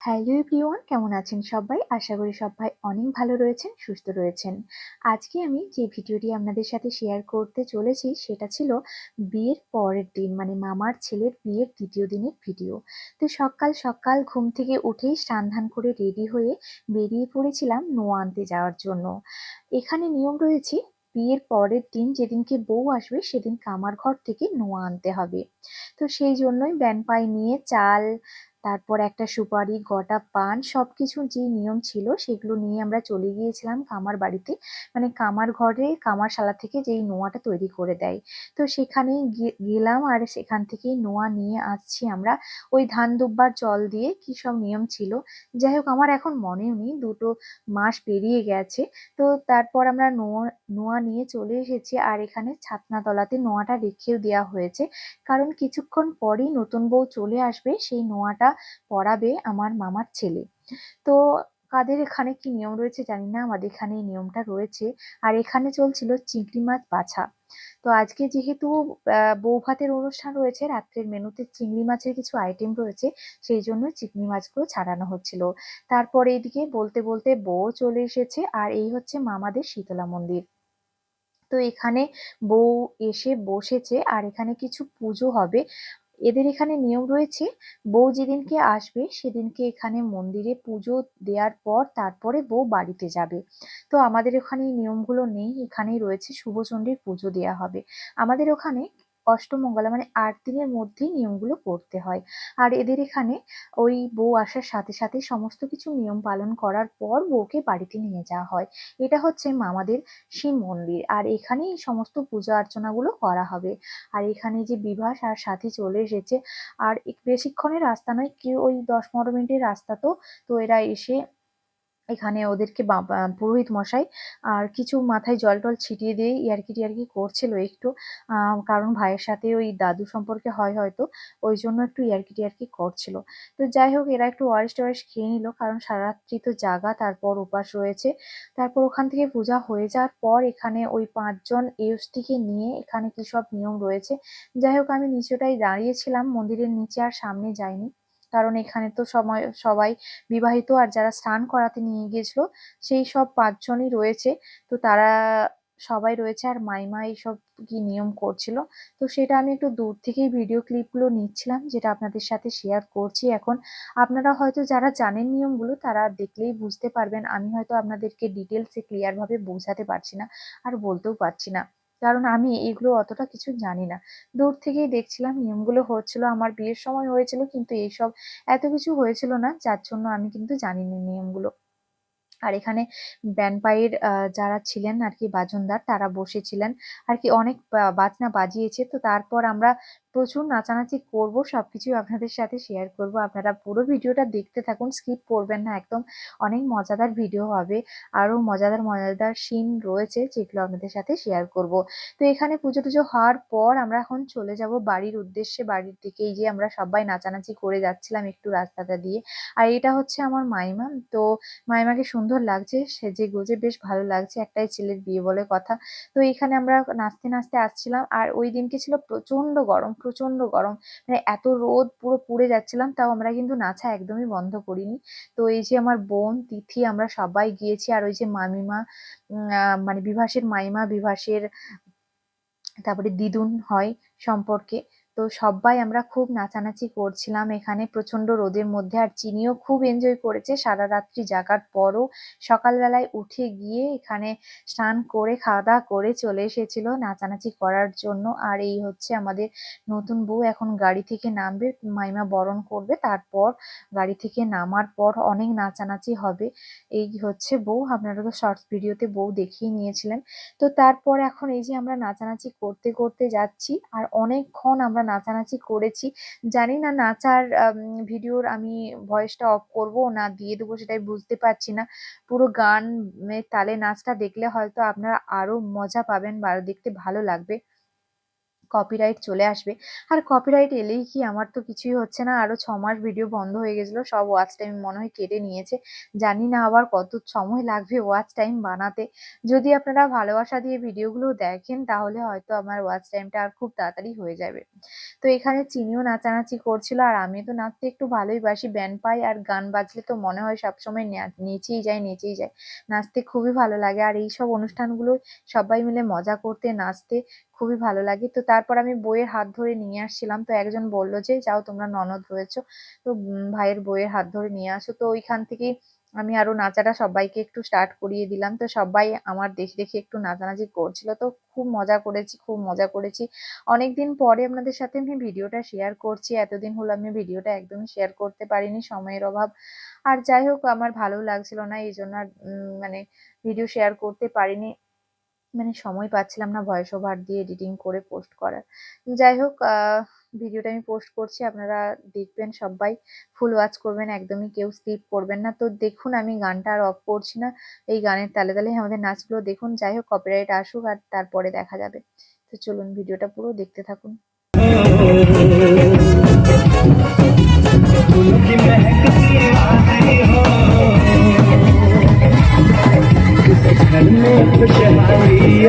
Hello everyone কেমন আছেন সবাই? আশা করি সবাই অনেক ভালো রয়েছেন, সুস্থ রয়েছেন। আজকে আমি যে ভিডিওটি আপনাদের সাথে শেয়ার করতে চলেছি, সেটা ছিল বিয়ের পরের দিন মানে মামার ছেলের বিয়ের দ্বিতীয় দিনের ভিডিও তো সকাল সকাল ঘুম থেকে উঠেই স্নান করে রেডি হয়ে বেরিয়ে পড়েছিলাম নোয়া আনতে যাওয়ার জন্য। এখানে নিয়ম রয়েছে, বিয়ের পরের দিন যেদিনকে বউ আসবে সেদিন কামার ঘর থেকে নোয়া আনতে হবে। তো সেই জন্যই ব্যান পাই নিয়ে চাল তারপর একটা সুপারি, গোটা পান, সবকিছু যে নিয়ম ছিল সেগুলো নিয়ে আমরা চলে গিয়েছিলাম কামার বাড়িতে। মানে কামার ঘরে কামারশালা থেকে যেই নোয়াটা তৈরি করে দেয়। তো সেখানেই গেলাম আর সেখান থেকেই নোয়া নিয়ে আসছি আমরা। ওই ধান দুব্বার জল দিয়ে কি সব নিয়ম ছিল। যাই হোক, আমার এখন মনেও নেই, দুটো মাস পেরিয়ে গেছে। তো তারপর আমরা নোয়া নোয়া নিয়ে চলে এসেছি আর এখানে ছাতনাতলাতে নোয়াটা রেখেও দেওয়া হয়েছে। কারণ কিছুক্ষণ পরেই নতুন বউ চলে আসবে, সেই নোয়াটা পড়াবে আমার মামার ছেলে। তো কাদের এখানে কি নিয়ম রয়েছে জানি না, আমাদের এখানে এই নিয়মটা রয়েছে। আর এখানে চলছিল চিংড়ি মাছ বাছা। তো আজকে যেহেতু বউ ভাতের অনুষ্ঠান রয়েছে, রাত্রের মেনুতে চিংড়ি মাছের কিছু আইটেম রয়েছে, সেই জন্য চিংড়ি মাছগুলো ছাড়ানো হচ্ছিল। তারপর এইদিকে বলতে বলতে বউ চলে এসেছে, আর এই হচ্ছে মামাদের শীতলা মন্দির। তো এখানে বউ এসে বসেছে, আর এখানে কিছু পুজো হবে। এদের এখানে নিয়ম রয়েছে, বউ যেদিনকে আসবে সেদিনকে এখানে মন্দিরে পুজো দেওয়ার পর তারপরে বউ বাড়িতে যাবে। তো আমাদের ওখানে এই নিয়মগুলো নেই, এখানেই রয়েছে শুভচণ্ডীর পুজো দেওয়া হবে। আমাদের ওখানে অষ্টমঙ্গলা মানে আট দিনের মধ্যেই নিয়মগুলো করতে হয়। আর এদের এখানে ওই বউ আসার সাথে সাথে সমস্ত কিছু নিয়ম পালন করার পর বউকে বাড়িতে নিয়ে যাওয়া হয়। এটা হচ্ছে মামাদের শিব মন্দির। আর এখানেই সমস্ত পূজা অর্চনাগুলো করা হবে। আর এখানে যে বিভাস আর সাথে চলে এসেছে, আর বেশিক্ষণের রাস্তা নয়, কেউ ওই দশ পনেরো মিনিটের রাস্তা তো তো এরা এসে এখানে ওদেরকে পুরোহিত মশাই আর কিছু মাথায় জল টল ছিটিয়ে দিয়ে ইয়ার্কি টিয়ার্কি করছিল একটু। কারণ ভাইয়ের সাথে ওই দাদু সম্পর্কে হয় হয়তো, ওই জন্য একটু ইয়ার্কি টিয়ার্কি করছিল। তো যাই হোক, এরা একটু ওয়ারিস টোয়ারিস খেয়ে নিল, কারণ সারারাত্রি তো জাগা, তারপর উপাস রয়েছে। তারপর ওখান থেকে পূজা হয়ে যাওয়ার পর এখানে ওই পাঁচজন এসটিকে নিয়ে এখানে কি সব নিয়ম রয়েছে। যাই হোক, আমি নিচেটাই দাঁড়িয়েছিলাম, মন্দিরের নিচে আর সামনে যাইনি। কারণ এখানে তো সময়, সবাই বিবাহিত আর যারা স্নান করাতে নিয়ে গিয়েছিল, সেই সব পাঁচজনই রয়েছে। তো তারা সবাই রয়েছে আর মাইমা এইসব কি নিয়ম করছিল। তো সেটা আমি একটু দূর থেকেই ভিডিও ক্লিপগুলো নিচ্ছিলাম, যেটা আপনাদের সাথে শেয়ার করছি এখন। আপনারা হয়তো যারা জানেন নিয়মগুলো, তারা দেখলেই বুঝতে পারবেন। আমি হয়তো আপনাদেরকে ডিটেলসে ক্লিয়ারভাবে বোঝাতে পারছি না আর বলতেও পারছি না। কারণ আমি এগুলো অতটা কিছু জানি না। দূর থেকেই দেখছিলাম নিয়মগুলো হচ্ছিল, আমার বিয়ের সময় হয়েছিল কিন্তু এইসব এত কিছু হয়েছিল না, যার জন্য আমি কিন্তু জানিনি নিয়মগুলো। আর এখানে ব্যানপাইয়ের যারা ছিলেন আর কি বাজনদার, তারা বসেছিলেন। আর কি অনেক বাজনা বাজিয়েছে, তো তারপর আমরা প্রচুর নাচানাচি করব সব কিছুই আপনাদের সাথে শেয়ার করব। আপনারা পুরো ভিডিওটা দেখতে থাকুন স্কিপ করবেন না, একদম অনেক মজাদার ভিডিও হবে। আরও মজাদার মজাদার সিন রয়েছে যেগুলো আপনাদের সাথে শেয়ার করব। তো এখানে পুজো টুজো হওয়ার পর আমরা এখন চলে যাব বাড়ির উদ্দেশ্যে, বাড়ির দিকে। এই যে আমরা সবাই নাচানাচি করে যাচ্ছিলাম একটু রাস্তাটা দিয়ে। আর এটা হচ্ছে আমার মাইমা। তো মাইমাকে সুন্দর লাগছে, সেজে গুজে বেশ ভালো লাগছে, একটাই ছেলের বিয়ে বলে কথা। তো এখানে আমরা নাচতে নাচতে আসছিলাম। আর ওই দিনকে ছিল প্রচণ্ড গরম। প্রচণ্ড গরম। মানে এত রোদ পুরো পুড়ে যাচ্ছিলাম, তাও আমরা কিন্তু নাচা একদমই বন্ধ করিনি। তো এই যে আমার বোন, তিথি, আমরা সবাই গিয়েছি, আর ওই যে মামিমা মানে বিভাসের মাইমা, বিভাসের তারপরে দিদুন হয় সম্পর্কে। তো সবাই আমরা খুব নাচানাচি করছিলাম এখানে প্রচণ্ড রোদের মধ্যে আর চিনিও খুব এনজয় করেছে। সারা রাত্রি জাগার পরও সকালবেলায় উঠে গিয়ে এখানে স্নান করে খাওয়া দাওয়া করে চলে এসেছিল নাচানাচি করার জন্য। আর এই হচ্ছে আমাদের নতুন বউ এখন গাড়ি থেকে নামবে, মাইমা বরণ করবে, তারপর গাড়ি থেকে নামার পর অনেক নাচানাচি হবে। এই হচ্ছে বউ, আপনারা তো শর্টস ভিডিওতে বউ দেখিয়ে নিয়েছিলেন। তো তারপর এখন এই যে আমরা নাচানাচি করতে করতে যাচ্ছি আর অনেকক্ষণ আমরা নাচানাচি করেছি। জানি না নাচার ভিডিওর আমি ভয়েসটা অফ করব না দিয়ে দেবো সেটাই বুঝতে পারছি না। পুরো গান তালে নাচটা দেখলে হয়তো আপনারা আরও মজা পাবেন বা দেখতে ভালো লাগবে। কপিরাইট চলে আসবে। আর কপিরাইট এলেই কি আমার তো কিছুই হচ্ছে না। আরও ছ মাস ভিডিও বন্ধ হয়ে গেছিল, সব ওয়াচ টাইম মনে হয় কেটে নিয়েছে। জানি না আবার কত সময় লাগবে ওয়াচ টাইম বানাতে। যদি আপনারা ভালোবাসা দিয়ে ভিডিওগুলো দেখেন, তাহলে হয়তো আমার ওয়াচ টাইমটা আর খুব তাড়াতাড়ি হয়ে যাবে। তো এখানে চিনিও নাচানাচি করছিল, আর আমি তো নাচতে একটু ভালোই বাসি। ব্যান্ড পাই আর গান বাজলে তো মনে হয় সবসময় নেচেই যায় নেচেই যায়। নাচতে খুবই ভালো লাগে। আর এইসব অনুষ্ঠানগুলো সবাই মিলে মজা করতে, নাচতে খুবই ভালো লাগে। তো তারপর আমি বইয়ের হাত ধরে নিয়ে আসছিলাম। তো একজন বলল যে, যাও, তোমরা ননদ রয়েছো। তো ভাইয়ের বইয়ের হাত ধরে নিয়ে আসো। তো ওইখান থেকেই আমি আরও নাচাটা সবাইকে একটু স্টার্ট করিয়ে দিলাম। তো সবাই আমার দেখে দেখে একটু নাচানাচি করছিল। তো খুব মজা করেছি, খুব মজা করেছি। অনেকদিন পরে আপনাদের সাথে আমি ভিডিওটা শেয়ার করছি। এতদিন হলো আমি ভিডিওটা একদমই শেয়ার করতে পারিনি, সময়ের অভাব। আর যাই হোক, আমার ভালো লাগছিল না, এই জন্য মানে ভিডিও শেয়ার করতে পারিনি। মানে সময় পাচ্ছিলাম না ভয়েস ওভার দিয়ে এডিটিং করে পোস্ট করার। যাই হোক ভিডিওটা আমি পোস্ট করছি, আপনারা দেখবেন সবাই। ফুল ওয়াচ করবেন, একদমই কেউ স্কিপ করবেন না। তো দেখুন, আমি গানটা আর অফ করছি না। এই গানের তালে তালে আমাদের নাচগুলো দেখুন। যাই হোক কপিরাইট আসুক আর তারপরে দেখা যাবে। তো চলুন ভিডিওটা পুরো দেখতে থাকুন। में खुशहाली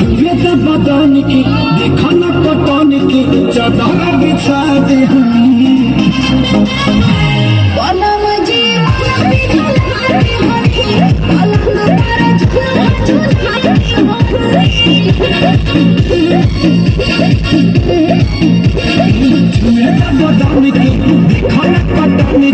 Forget about the Nikki, they call up the Nikki, just don't Connect my dummy, connect my dummy,